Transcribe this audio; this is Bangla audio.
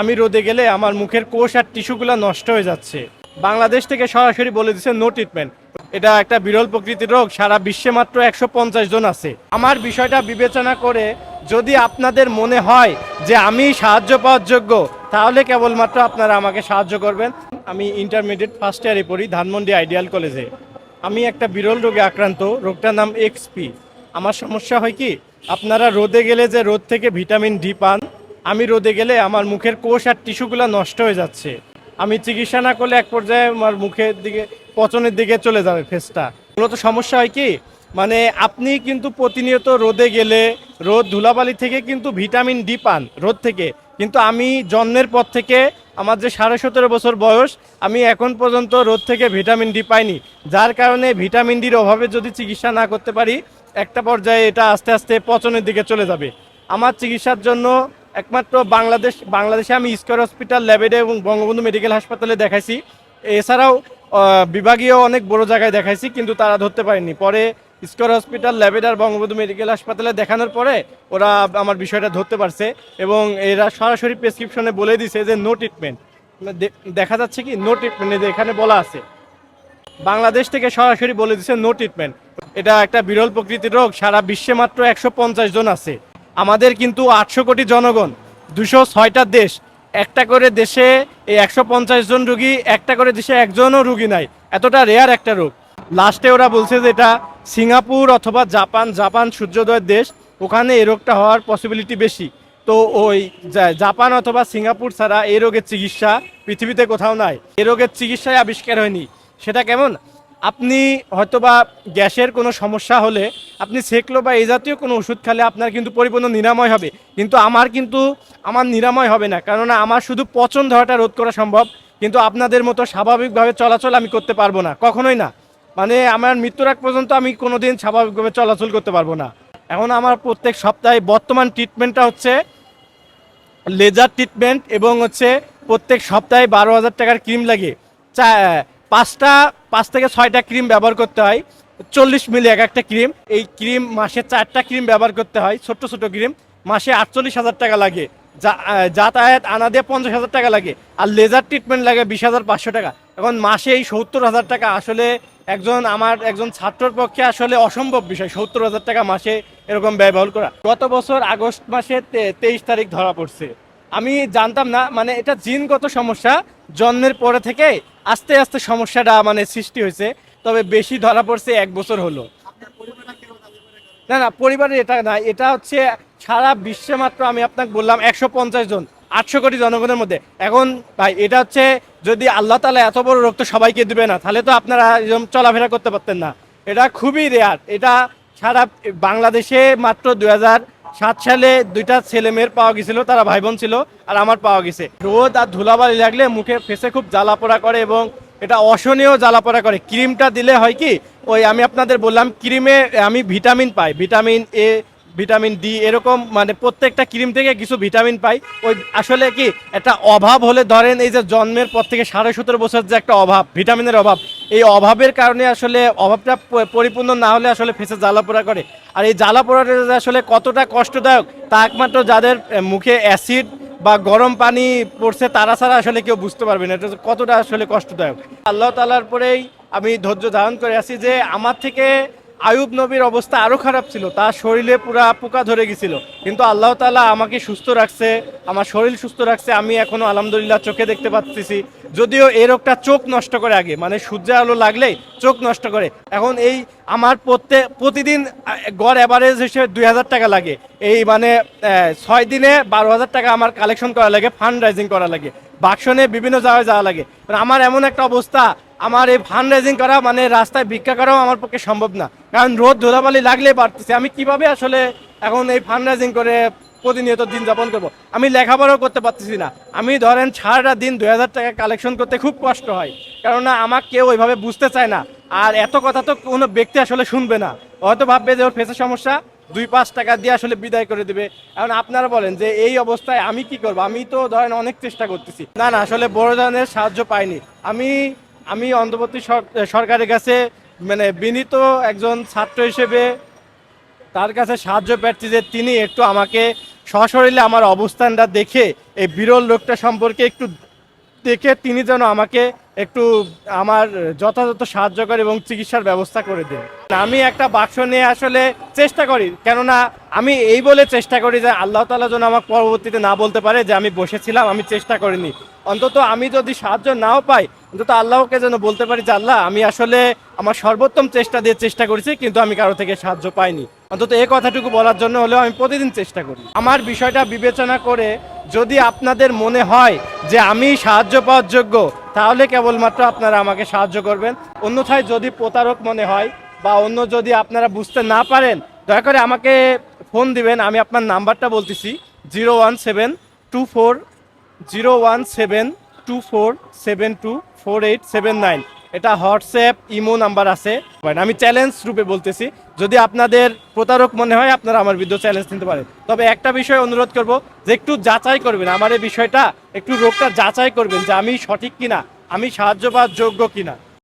আমি রোদে গেলে আমার মুখের কোষ আর টিস্যুগুলো নষ্ট হয়ে যাচ্ছে। বাংলাদেশ থেকে সরাসরি বলে দিচ্ছে নো ট্রিটমেন্ট এটা একটা বিরল প্রকৃতির রোগ, সারা বিশ্বে মাত্র একশো পঞ্চাশ জন আছে। আমার বিষয়টা বিবেচনা করে যদি আপনাদের মনে হয় যে আমি সাহায্য পাওয়ার যোগ্য, তাহলে কেবলমাত্র আপনারা আমাকে সাহায্য করবেন। আমি ইন্টারমিডিয়েট ফার্স্ট ইয়ারে পড়ি, ধানমন্ডি আইডিয়াল কলেজে আমি একটা বিরল রোগে আক্রান্ত, রোগটার নাম এক্সপি আমার সমস্যা হয় কি, আপনারা রোদে গেলে যে রোদ থেকে ভিটামিন ডি পান আমি রোদে গেলে আমার মুখের কোষ আর টিস্যুগুলো নষ্ট হয়ে যাচ্ছে। আমি চিকিৎসা না করলে এক পর্যায়ে আমার মুখের দিকে, পচনের দিকে চলে যাবে ফেসটা। মূলত সমস্যা হয় কি? মানে আপনি কিন্তু প্রতিনিয়ত রোদে গেলে রোদ ধুলাবালি থেকে কিন্তু ভিটামিন ডি পান রোদ থেকে। কিন্তু আমি জন্মের পর থেকে আমার যে সাড়ে সতেরো বছর বয়স, আমি এখন পর্যন্ত রোদ থেকে ভিটামিন ডি পাইনি। যার কারণে ভিটামিন ডির অভাবে যদি চিকিৎসা না করতে পারি, একটা পর্যায়ে এটা আস্তে আস্তে পচনের দিকে চলে যাবে। আমার চিকিৎসার জন্য একমাত্র বাংলাদেশ বাংলাদেশে আমি স্কোয়ার হসপিটাল, ল্যাবেডে এবং বঙ্গবন্ধু মেডিকেল হাসপাতালে দেখাইছি। এছাড়াও বিভাগীয় অনেক বড় জায়গায় দেখাইছি, কিন্তু তারা ধরতে পারেনি। পরে স্কোয়ার হসপিটাল ল্যাবেডার বঙ্গবন্ধু মেডিকেল হাসপাতালে দেখানোর পরে ওরা আমার বিষয়টা ধরতে পারছে এবং এরা সরাসরি প্রেসক্রিপশনে বলে দিছে যে নো ট্রিটমেন্ট দেখা যাচ্ছে কি নো ট্রিটমেন্ট এখানে বলা আছে। বাংলাদেশ থেকে সরাসরি বলে দিছে নো ট্রিটমেন্ট এটা একটা বিরল প্রকৃতির রোগ, সারা বিশ্বে মাত্র একশো পঞ্চাশ জন আছে। আমাদের কিন্তু আটশো কোটি জনগণ, দুশো ছয়টা দেশ। একটা করে দেশে এই একশো পঞ্চাশ জন রুগী, একটা করে দেশে একজনও রুগী নাই। এতটা রেয়ার একটা রোগ। লাস্টে ওরা বলছে যে এটা সিঙ্গাপুর অথবা জাপান জাপান সূর্যোদয়ের দেশ, ওখানে এই রোগটা হওয়ার পসিবিলিটি বেশি। তো ওই জাপান অথবা সিঙ্গাপুর ছাড়া এই রোগের চিকিৎসা পৃথিবীতে কোথাও নাই। এই রোগের চিকিৎসায় আবিষ্কার হয়নি। সেটা কেমন? আপনি হয়তোবা গ্যাসের কোনো সমস্যা হলে আপনি সেকলো বা এই জাতীয় কোনো ওষুধ খেলে আপনার কিন্তু পরিপূর্ণ নিরাময় হবে। কিন্তু আমার কিন্তু, আমার নিরাময় হবে না। কেননা আমার শুধু পচন ধরাটা রোধ করা সম্ভব। কিন্তু আপনাদের মতো স্বাভাবিকভাবে চলাচল আমি করতে পারব না। কখনোই না। মানে আমার মৃত্যুর আগ পর্যন্ত আমি কোনোদিন স্বাভাবিকভাবে চলাচল করতে পারব না। এখন আমার প্রত্যেক সপ্তাহে বর্তমান ট্রিটমেন্টটা হচ্ছে লেজার ট্রিটমেন্ট এবং হচ্ছে প্রত্যেক সপ্তাহে বারো হাজার টাকার ক্রিম লাগে। চা পাঁচটা, পাঁচ থেকে ছয়টা ক্রিম ব্যবহার করতে হয়। চল্লিশ মিলি এক একটা ক্রিম। এই ক্রিম মাসে চারটা ক্রিম ব্যবহার করতে হয়, ছোট্ট ছোট ক্রিম। মাসে আটচল্লিশ হাজার টাকা লাগে। যা- যাতায়াত আনা দিয়ে পঞ্চাশ হাজার টাকা লাগে। আর লেজার ট্রিটমেন্ট লাগে বিশ হাজার পাঁচশো টাকা। এখন মাসে এই সত্তর হাজার টাকা আসলে একজন আমার একজন ছাত্রর পক্ষে আসলে অসম্ভব বিষয়, সত্তর হাজার টাকা মাসে এরকম ব্যয়বহুল করা। গত বছর আগস্ট মাসে তেইশ তারিখ ধরা পড়ছে। আমি জানতাম না মানে এটা জিনগত সমস্যা জন্মের পরে থেকে আস্তে আস্তে সমস্যাটা মানে সৃষ্টি হয়েছে, তবে বেশি ধরা পড়ছে এক বছর হলো। না না, পরিবারের এটা না, এটা হচ্ছে সারা বিশ্বে মাত্র আমি আপনাকে বললাম একশো পঞ্চাশ জন, আটশো কোটি জনগণের মধ্যে। এখন ভাই, এটা হচ্ছে যদি আল্লাহ তালা এত বড় রোগ তো সবাইকে দেবে না, তাহলে তো আপনারা এরকম চলাফেরা করতে পারতেন না। এটা খুবই রেয়ার এটা সারা বাংলাদেশে মাত্র দু হাজার সাত সালে দুইটা ছেলে মেয়ের পাওয়া গেছিল, তারা ভাই বোন ছিল, আর আমার পাওয়া গেছে। রোদ আর ধুলাবালি লাগলে মুখে ফেসে খুব জ্বালা পোড়া করে এবং এটা অসনীয় জ্বালা পোড়া করে। ক্রিমটা দিলে হয় কি, ওই আমি আপনাদের বললাম, ক্রিমে আমি ভিটামিন পাই, ভিটামিন এ ভিটামিন ডি এরকম মানে প্রত্যেকটা ক্রিম থেকে কিছু ভিটামিন পাই। ওই আসলে কি, একটা অভাব হলে ধরেন এই যে জন্মের পর থেকে সাড়ে সতেরো বছর যে একটা অভাব, ভিটামিনের অভাব, এই অভাবের কারণে আসলে অভাবটা পরিপূর্ণ না হলে আসলে ফেসে জ্বালা পোড়া করে। আর এই জ্বালা পোড়াটা যে আসলে কতটা কষ্টদায়ক, তা একমাত্র যাদের মুখে অ্যাসিড বা গরম পানি পড়ছে, তারা ছাড়া আসলে কেউ বুঝতে পারবে না। এটা কতটা আসলে কষ্টদায়ক। আল্লাহ তালার পরেই আমি ধৈর্য ধারণ করে আছি যে আমার থেকে আয়ুব নবীর অবস্থা আরও খারাপ ছিল। তার শরীরে পুরা পোকা ধরে গেছিল। কিন্তু আল্লাহ তাআলা আমাকে সুস্থ রাখছে, আমার শরীর সুস্থ রাখছে, আমি এখনও আলহামদুলিল্লাহ চোখে দেখতে পাচ্ছি যদিও এই রোগটা চোখ নষ্ট করে আগে মানে সূর্যের আলো লাগলেই চোখ নষ্ট করে। এখন এই আমার প্রত্যেক প্রতিদিন গড় অ্যাভারেজ হিসেবে দুই হাজার টাকা লাগে। এই মানে ছয় দিনে বারো হাজার টাকা আমার কালেকশন করা লাগে ফান্ড রাইজিং করা লাগে। বাক্সনে বিভিন্ন জায়গায় যাওয়া লাগে। আমার এমন একটা অবস্থা, আমার এই ফান্ড রাইজিং করা মানে রাস্তায় ভিক্ষা করাও আমার পক্ষে সম্ভব না। কারণ রোদ ধুলাবালি লাগলে বাড়তেছে। আমি কীভাবে আসলে এখন এই ফান্ড রাইজিং করে প্রতিনিয়ত দিন যাপন করব? আমি লেখাপড়াও করতে পারতেছি না। আমি ধরেন সারাটা দিন দুই হাজার টাকা কালেকশন করতে খুব কষ্ট হয়। কেননা আমার কেউ ওইভাবে বুঝতে চায় না। আর এত কথা তো কোনো ব্যক্তি আসলে শুনবে না। হয়তো ভাববে যে ওর ফেসের সমস্যা। দুই পাঁচ টাকা দিয়ে আসলে বিদায় করে দেবে। এখন আপনারা বলেন যে এই অবস্থায় আমি কি করব? আমি তো ধরেন অনেক চেষ্টা করতেছি। না না, আসলে বড় ধরনের সাহায্য পাইনি। আমি আমি অন্তর্বর্তী সরকারের কাছে মানে বিনীত একজন ছাত্র হিসেবে তার কাছে সাহায্য প্রার্থী যে তিনি একটু আমাকে সশরীরে আমার অবস্থানটা দেখে, এই বিরল লোকটা সম্পর্কে একটু দেখে তিনি যেন আমাকে একটু আমার যথাযথ সাহায্য করে এবং চিকিৎসার ব্যবস্থা করে দেন। আমি একটা বাক্স নিয়ে আসলে চেষ্টা করি, কেননা আমি এই বলে চেষ্টা করি যে আল্লাহ তালা যেন আমাকে পরবর্তীতে না বলতে পারে যে আমি বসেছিলাম, আমি চেষ্টা করিনি। অন্তত আমি যদি সাহায্য নাও পাই, অন্তত আল্লাহকে যেন বলতে পারি যে আল্লাহ, আমি আসলে আমার সর্বোত্তম চেষ্টা দিয়ে চেষ্টা করেছি, কিন্তু আমি কারও থেকে সাহায্য পাইনি। অন্তত এই কথাটুকু বলার জন্য হলেও আমি প্রতিদিন চেষ্টা করি। আমার বিষয়টা বিবেচনা করে যদি আপনাদের মনে হয় যে আমি সাহায্য পাওয়ার যোগ্য তাহলে কেবলমাত্র আপনারা আমাকে সাহায্য করবেন। অন্যথায় যদি প্রতারক মনে হয় বা অন্য যদি আপনারা বুঝতে না পারেন, দয়া করে আমাকে ফোন দিবেন, আমি আপনার নাম্বারটা বলতেছি, zero one seven two four, zero one seven two four seven two four eight seven nine. এটা হোয়াটসঅ্যাপ, ইমো নাম্বার আছে। আমি চ্যালেঞ্জ রূপে বলতেছি যদি আপনাদের প্রতারক মনে হয়, আপনারা আমার বিরুদ্ধে চ্যালেঞ্জ নিতে পারেন। তবে একটা বিষয় অনুরোধ করব, যে একটু যাচাই করবেন। আমার এই বিষয়টা একটু রোগটা যাচাই করবেন যে আমি সঠিক কিনা, আমি সাহায্য পাওয়ার যোগ্য কিনা।